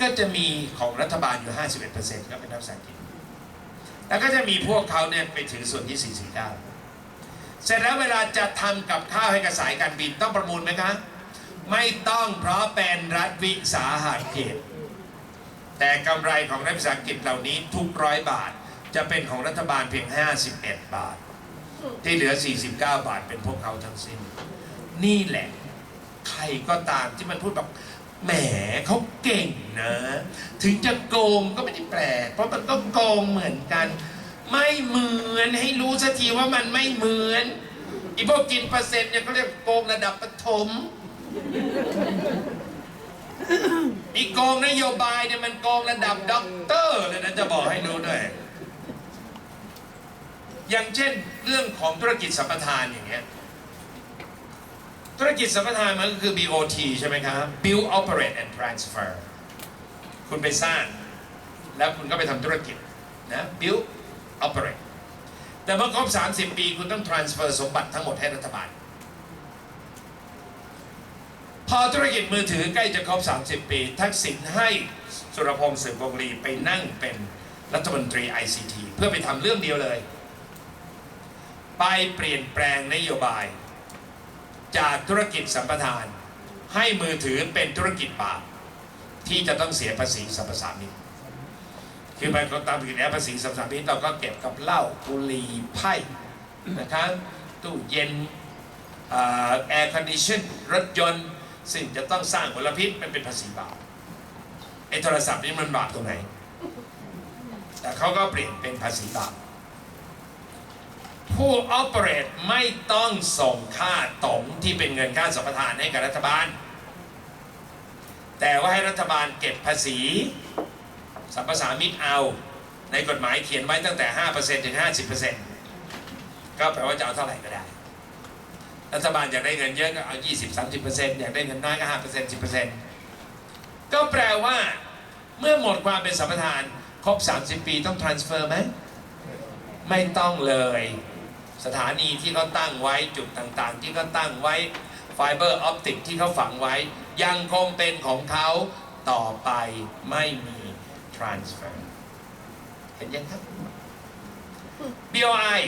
ก็จะมีของรัฐบาลอยู่ 51%ก็เป็นนักวิสาหกิจแล้วก็จะมีพวกเขาเนี่ยไปถือส่วนที่ 449 เสร็จแล้วเวลาจะทำกับข้าวให้กับสายการบินต้องประมูลไหมคะ ไม่ต้องเพราะเป็นรัฐวิสาหกิจแต่กำไรของรัฐวิสาหกิจเหล่านี้ทุกร้อยบาทจะเป็นของรัฐบาลเพียง 51 บาท ที่เหลือ 49 บาทเป็นพวกเขาทั้งสิ้น นี่แหละ ใครก็ตามที่มันพูดแบบ แหมเขาเก่งนะ ถึงจะโกงก็ไม่ได้แปลก เพราะมันก็โกงเหมือนกัน ไม่เหมือนให้รู้สักทีว่ามันไม่เหมือนอีพวกกินเปอร์เซ็นต์เนี่ยเขาเรียกโกงระดับประถมอีโกงนโยบายเนี่ยมันโกงระดับด็อกเตอร์เลยนะจะบอกให้รู้ด้วย อย่างเช่นเรื่องของธุรกิจสัมปทานอย่างเงี้ย ธุรกิจสัมปทานมันก็คือ BOT ใช่ไหมครับ Build Operate and Transfer คุณไปสร้าง แล้วคุณก็ไปทำธุรกิจนะ Build Operate แต่เมื่อครบ 30 ปี คุณต้อง transfer สมบัติทั้งหมดให้รัฐบาล พอธุรกิจมือถือใกล้จะครบ 30 ปี ทักษิณให้สุรพงษ์สืบวงลีไปนั่งเป็นรัฐมนตรี ICT เพื่อไปทำเรื่องเดียวเลย ไปเปลี่ยนแปลงนโยบาย จากธุรกิจสัมปทาน ให้มือถือเป็นธุรกิจบาปที่จะต้องเสียภาษีสรรพสามิตคือไปตามผิดแล้วภาษีสรรพสามิตเราก็เก็บกับเหล้าบุหรี่ไพ่นะครับตู้เย็นแอร์คอนดิชันรถยนต์ซึ่งจะต้องสร้างมลพิษมันเป็นภาษีบาปไอ้โทรศัพท์นี่มันบาปตรงไหน แต่เขาก็เปลี่ยนเป็นภาษีบาป ผู้ operate ไม่ต้องส่งค่าตรงที่เป็นเงินค่าสัมปทานให้กับรัฐบาล แต่ว่าให้รัฐบาลเก็บภาษีสัมปสามิตเอา ในกฎหมายเขียนไว้ตั้งแต่ 5%ถึง 50%ก็แปลว่าจะเอาเท่าไหร่ก็ได้ รัฐบาลอยากได้เงินเยอะก็เอา 20-30%อยากได้เงินน้อยก็ 5% 10%ก็แปลว่าเมื่อหมดความเป็นสัมปทานครบ 30 ปีต้อง transfer ไหม ไม่ต้องเลย สถานีที่เขาตั้งไว้จุดต่างๆ ที่เขาตั้งไว้ไฟเบอร์ออปติกที่เขาฝังไว้ ยังคงเป็นของเขาต่อไปไม่มี transfer เห็นยังครับ BOI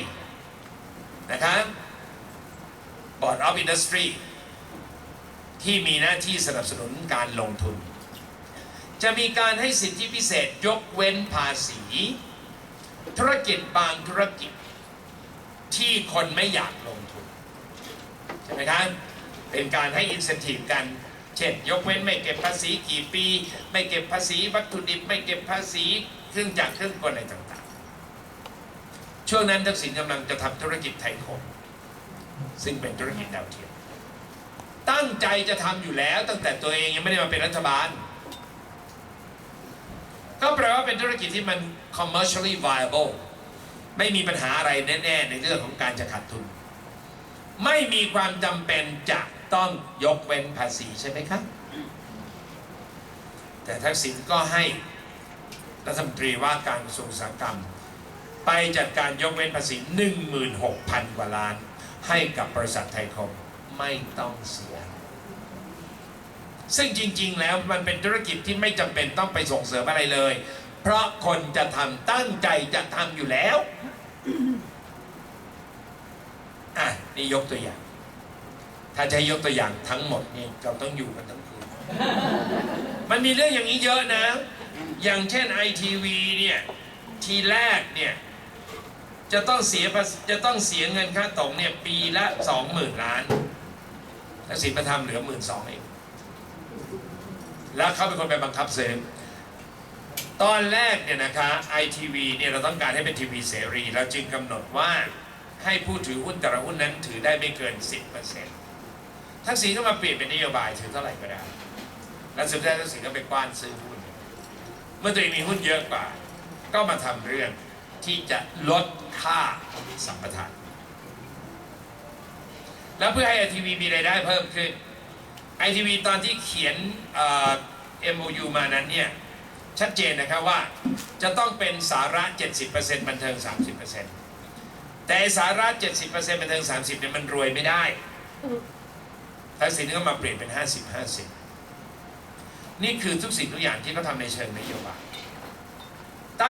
นะครับ Board of Industry ที่มีหน้าที่สนับสนุนการลงทุน จะมีการให้สิทธิพิเศษยกเว้นภาษี ธุรกิจบางธุรกิจ ที่คนไม่อยากลงทุน ใช่ไหมครับ เป็นการให้อินเซนティブกัน เช่น ยกเว้นไม่เก็บภาษีกี่ปี ไม่เก็บภาษีวัตถุดิบ ไม่เก็บภาษีเครื่องจักรเครื่องกลอะไรต่างๆ ช่วงนั้นทักษิณกำลังจะทำธุรกิจไทยคม ซึ่งเป็นธุรกิจดาวเทียม ตั้งใจจะทำอยู่แล้วตั้งแต่ตัวเองยังไม่ได้มาเป็นรัฐบาล ก็แปลว่าเป็นธุรกิจที่มัน commercially viable ไม่มีปัญหาอะไรแน่ ๆ ในเรื่องของการจะขาดทุน ไม่มีความจำเป็นจะต้องยกเว้นภาษีใช่ไหมครับ แต่ทักษิณก็ให้รัฐมนตรีว่าการกระทรวงอุตสาหกรรม ไปจัดการยกเว้นภาษี 16,000 กว่าล้าน ให้กับบริษัทไทยคมไม่ต้องเสีย ซึ่งจริง ๆ แล้วมันเป็นธุรกิจที่ไม่จำเป็นต้องไปส่งเสริมอะไรเลย เพราะคนจะทำตั้งใจจะทำอยู่แล้วอะนี่ยกตัวอย่าง ถ้าจะยกตัวอย่างทั้งหมดนี่เราต้องอยู่กันทั้งคืนมันมีเรื่องอย่างนี้เยอะนะ อย่างเช่นไอทีวีเนี่ยทีแรกเนี่ยจะต้องเสียจะต้องเสียเงินค่าตรงเนี่ยปีละสองหมื่นล้านแต่สินประทำเหลือหมื่นสองเองแล้วเขาเป็นคนไปบังคับเซื้อ ตอนแรกเนี่ยนะคะไอทีวีเนี่ยเราต้องการให้เป็นทีวีเสรีเราจึงกำหนดว่าให้ผู้ถือหุ้นแต่ละหุ้นนั้นถือได้ไม่เกิน 10%ทักษิณก็มาเปลี่ยนเป็นนโยบายถือเท่าไหร่ก็ได้ แล้วสุดท้ายทักษิณก็ไปกว้านซื้อหุ้น เมื่อตัวเองมีหุ้นเยอะกว่า ก็มาทำเรื่องที่จะลดค่าสัมปทาน แล้วเพื่อให้ไอทีวีมีรายได้เพิ่มขึ้นไอทีวีตอนที่เขียนเอ่อ MOU มานั้นเนี่ย ชัดเจนนะครับว่าจะต้องเป็นสาระ 70%บันเทิง 30%แต่สาระ 70%บันเทิง 30%เนี่ยมันรวยไม่ได้ทักษิณก็มาเปลี่ยนเป็น 50-50 นี่คือทุกสิ่งทุกอย่างที่เขาทำในเชิงนโยบาย